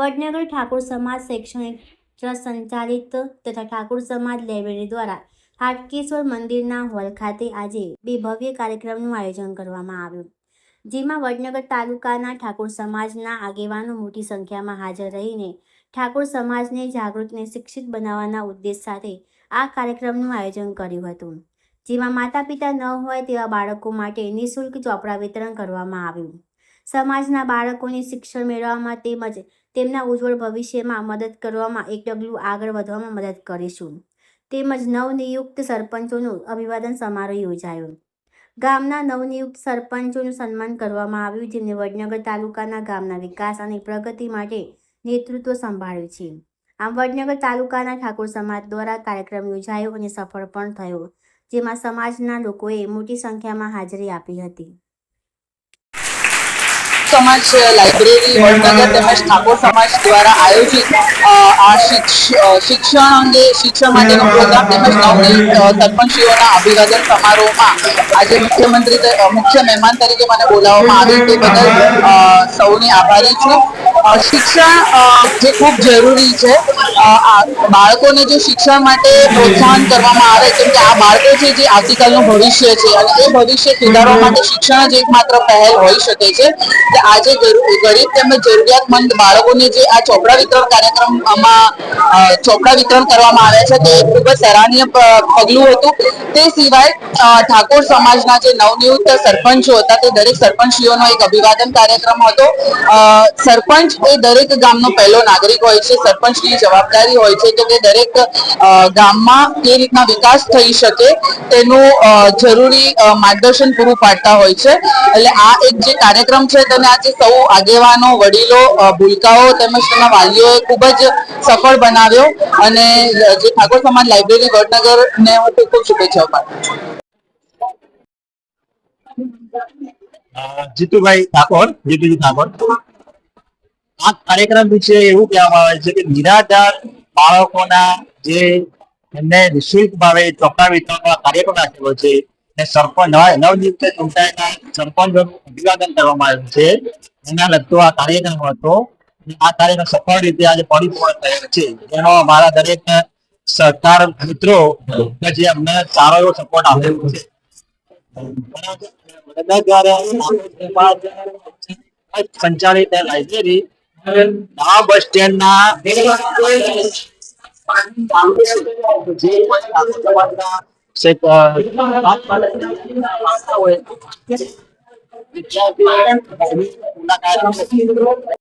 વડનગર ઠાકોર સમાજ શૈક્ષણિક ટ્રસ્ટ સંચાલિત તથા ઠાકોર સમાજ લાઇબ્રેરી દ્વારા હાટકેશ્વર મંદિરના હોલ ખાતે આજે બે ભવ્ય કાર્યક્રમનું આયોજન કરવામાં આવ્યું. જેમાં વડનગર તાલુકાના ઠાકોર સમાજના આગેવાનો મોટી સંખ્યામાં હાજર રહીને ઠાકોર સમાજને જાગૃતને શિક્ષિત બનાવવાના ઉદ્દેશ સાથે આ કાર્યક્રમનું આયોજન કર્યું હતું. જેમાં માતા પિતા ન હોય તેવા બાળકો માટે નિઃશુલ્ક ચોપડા વિતરણ કરવામાં આવ્યું. સમાજના બાળકોને શિક્ષણ મેળવવામાં તેમજ તેમના ઉજ્જવળ ભવિષ્યમાં મદદ કરવામાં એક ડગલું આગળ વધવામાં મદદ કરીશું. તેમજ નવનિયુક્ત સરપંચોનું અભિવાદન સમારોહ યોજાયો. ગામના નવનિયુક્ત સરપંચોનું સન્માન કરવામાં આવ્યું, જેમને વડનગર તાલુકાના ગામના વિકાસ અને પ્રગતિ માટે નેતૃત્વ સંભાળ્યું છે. આમ, વડનગર તાલુકાના ઠાકોર સમાજ દ્વારા કાર્યક્રમ યોજાયો અને સફળ પણ થયો, જેમાં સમાજના લોકોએ મોટી સંખ્યામાં હાજરી આપી હતી. સમાજ લાઇબ્રેરી વડનગર તેમજ ઠાકોર સમાજ દ્વારા આયોજિત આ શિક્ષણ અંગે શિક્ષણ માટેનો પ્રોગ્રામ તેમજ સરપંચીઓના અભિવાદન સમારોહમાં આજે મુખ્યમંત્રી મુખ્ય મહેમાન તરીકે મને બોલાવવામાં આવી. તે બદલ સૌની આભારી છું. શિક્ષણ જે ખૂબ જરૂરી છે બાળકોને જો શિક્ષણ માટે પ્રોત્સાહન કરવામાં આવે કેમ કે આ બાળકો છે જે આવતીકાલનું ભવિષ્ય છે અને એ ભવિષ્ય સુધારવા માટે શિક્ષણ જ એકમાત્ર પહેલ હોઈ શકે છે. કે આજે ગરીબ તેમજ જરૂરિયાતમંદ બાળકોને જે આ ચોપડા વિતરણ કાર્યક્રમમાં ચોપડા વિતરણ કરવામાં આવ્યા છે તે ખૂબ જ સરાહનીય પગલું હતું. તે સિવાય ઠાકોર સમાજના જે નવનિયુક્ત સરપંચો હતા તે દરેક સરપંચીઓનો એક અભિવાદન કાર્યક્રમ હતો. અ, સરપંચ એ દરેક ગામનો પહેલો નાગરિક હોય છે, સરપંચની જવાબદારી હોય છે કે તે દરેક ગામમાં કે રીતના વિકાસ થઈ શકે તેનું જરૂરી માર્ગદર્શન પૂરું પાડતા હોય છે. એટલે આ એક જે કાર્યક્રમ છે તેને આજે સૌ આગેવાનો, વડીલો ભૂલકાઓ તેમજ તેના વાલીઓએ ખૂબ જ સફળ બનાવ્યો અને જે ઠાકોર સમાજ લાઇબ્રેરી વડનગર ને હું ખૂબ ખૂબ શુભેચ્છાઓ પાઠવું જીતુભાઈ ઠાકોર, જીતુજી ઠાકોર. આ કાર્યક્રમ વિશે એવું કહેવામાં આવે છે કે નિરાધાર બાળકોના જે એમને નિઃશુલ્ક ભાવે ચોપડા વિતરણનો કાર્યક્રમ રાખેલો છે અને સરપંચ નવા- નવનિયુક્ત ચૂંટાયેલા સરપંચોનું અભિવાદન કરવામાં આવ્યું છે. એના લગતો આ કાર્યક્રમ હતો. આ કાર્યક્રમ સફળ રીતે આજે પરિપૂર્ણ થયેલ છે. એનો અમારા દરેક સરકાર મિત્રો જે અમને સારો એવો સપોર્ટ આપેલો છે. સંચાલિત લાઇબ્રેરી આ બસ સ્ટેન્ડ ના મુલાકાત